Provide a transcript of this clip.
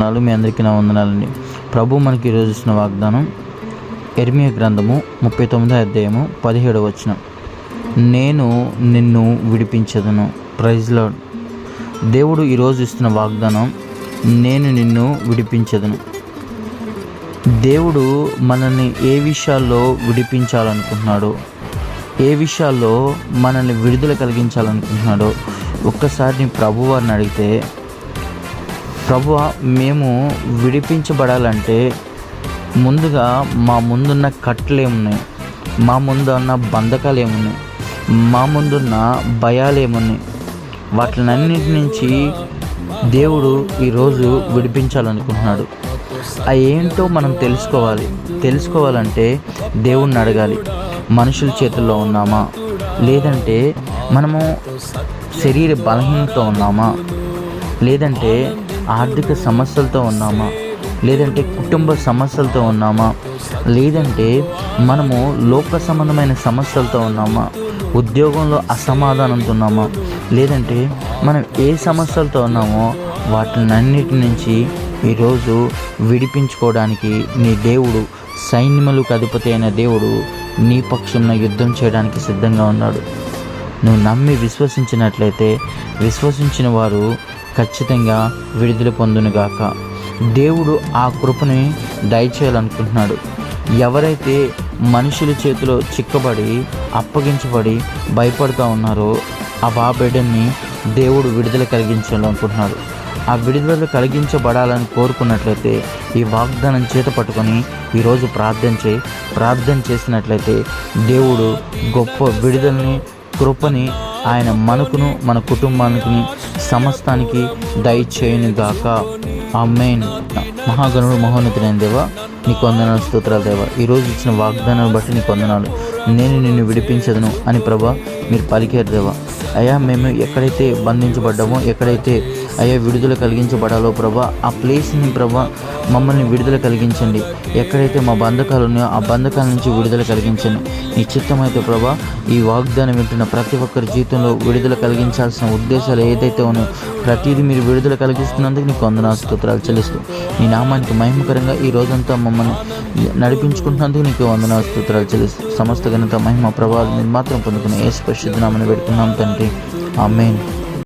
వందనాలు. మీ అందరికీ నా వందనాలండి ప్రభు మనకి ఈరోజు ఇచ్చిన వాగ్దానం ఎర్మియ గ్రంథము ముప్పై తొమ్మిదో అధ్యాయము పదిహేడవ వచ్చిన నేను నిన్ను విడిపించదును. ప్రైజ్లో దేవుడు ఈరోజు ఇస్తున్న వాగ్దానం నేను నిన్ను విడిపించదును. దేవుడు మనల్ని ఏ విషయాల్లో విడిపించాలనుకుంటున్నాడో ఏ విషయాల్లో మనల్ని విడుదల కలిగించాలనుకుంటున్నాడో ఒక్కసారి నీ ప్రభువారిని అడిగితే ప్రభు మేము విడిపించబడాలంటే ముందుగా మా ముందున్న కట్టలు ఏమున్నాయి మా ముందున్న బంధకాలు ఏమున్నాయి మా ముందున్న భయాలు ఏమున్నాయి వాటినన్నిటి నుంచి దేవుడు ఈరోజు విడిపించాలనుకుంటున్నాడు. అవి ఏంటో మనం తెలుసుకోవాలి. తెలుసుకోవాలంటే దేవుణ్ణి అడగాలి. మనుషుల చేతుల్లో ఉన్నామా? లేదంటే మనము శరీర బలహీనతో ఉన్నామా? లేదంటే ఆర్థిక సమస్యలతో ఉన్నామా? లేదంటే కుటుంబ సమస్యలతో ఉన్నామా? లేదంటే మనము లోక సంబంధమైన సమస్యలతో ఉన్నామా? ఉద్యోగంలో అసమాధానంతో ఉన్నామా? లేదంటే మనం ఏ సమస్యలతో ఉన్నామో వాటినన్నిటి నుంచి ఈరోజు విడిపించుకోవడానికి నీ దేవుడు సైన్యములకు అధిపతి అయిన దేవుడు నీ పక్షంలో యుద్ధం చేయడానికి సిద్ధంగా ఉన్నాడు. నువ్వు నమ్మి విశ్వసించినట్లయితే విశ్వసించిన వారు ఖచ్చితంగా విడుదల పొందునుగాక. దేవుడు ఆ కృపని దయచేయాలనుకుంటున్నాడు. ఎవరైతే మనుషుల చేతిలో చిక్కబడి అప్పగించబడి భయపడుతూ ఉన్నారో ఆ బాబిడ్డని దేవుడు విడుదల కలిగించాలనుకుంటున్నాడు. ఆ విడుదల కలిగించబడాలని కోరుకున్నట్లయితే ఈ వాగ్దానం చేత పట్టుకొని ఈరోజు ప్రార్థన చేయి ప్రార్థన చేసినట్లయితే దేవుడు గొప్ప విడుదలని కృపని ఆయన మనకును మన కుటుంబానికి సమస్తానికి దయచేయును గాక ఆ మెయిన్ మహాగణుడు మహోన్నతుడైన దేవా నీకు వందనాలు స్తోత్రాలు దేవా. ఈరోజు ఇచ్చిన వాగ్దానాన్ని బట్టి నీకు వందనాలు. నేను నిన్ను విడిపించదను అని ప్రభా మీరు పలికారు దేవా. అయ్యా మేము ఎక్కడైతే బంధించబడ్డామో ఎక్కడైతే అయ్యా విడుదల కలిగించబడాలో ప్రభా ఆ ప్లేస్ని ప్రభా మమ్మల్ని విడుదల కలిగించండి. ఎక్కడైతే మా బంధకాలు ఉన్నాయో ఆ బంధకాల నుంచి విడుదల కలిగించండి. నీ చిత్తమైతే ప్రభా ఈ వాగ్దానం వింటున్న ప్రతి ఒక్కరి జీవితంలో విడుదల కలిగించాల్సిన ఉద్దేశాలు ఏదైతే ఉన్నాయో ప్రతిదీ మీరు విడుదల కలిగిస్తున్నందుకు నీకు వందన స్తోత్రాలు చెల్లిస్తూ నీ నామానికి మహిమకరంగా ఈ రోజంతా మమ్మల్ని నడిపించుకుంటున్నందుకు నీకు వందన స్తోత్రాలు చెల్లిస్తూ సమస్త ఘనత మహిమ ప్రభావం మీరు మాత్రం పొందుకుని ఏ స్పరిశుద్ధ నామని పెడుతున్నాం తండ్రి. ఆమెన్.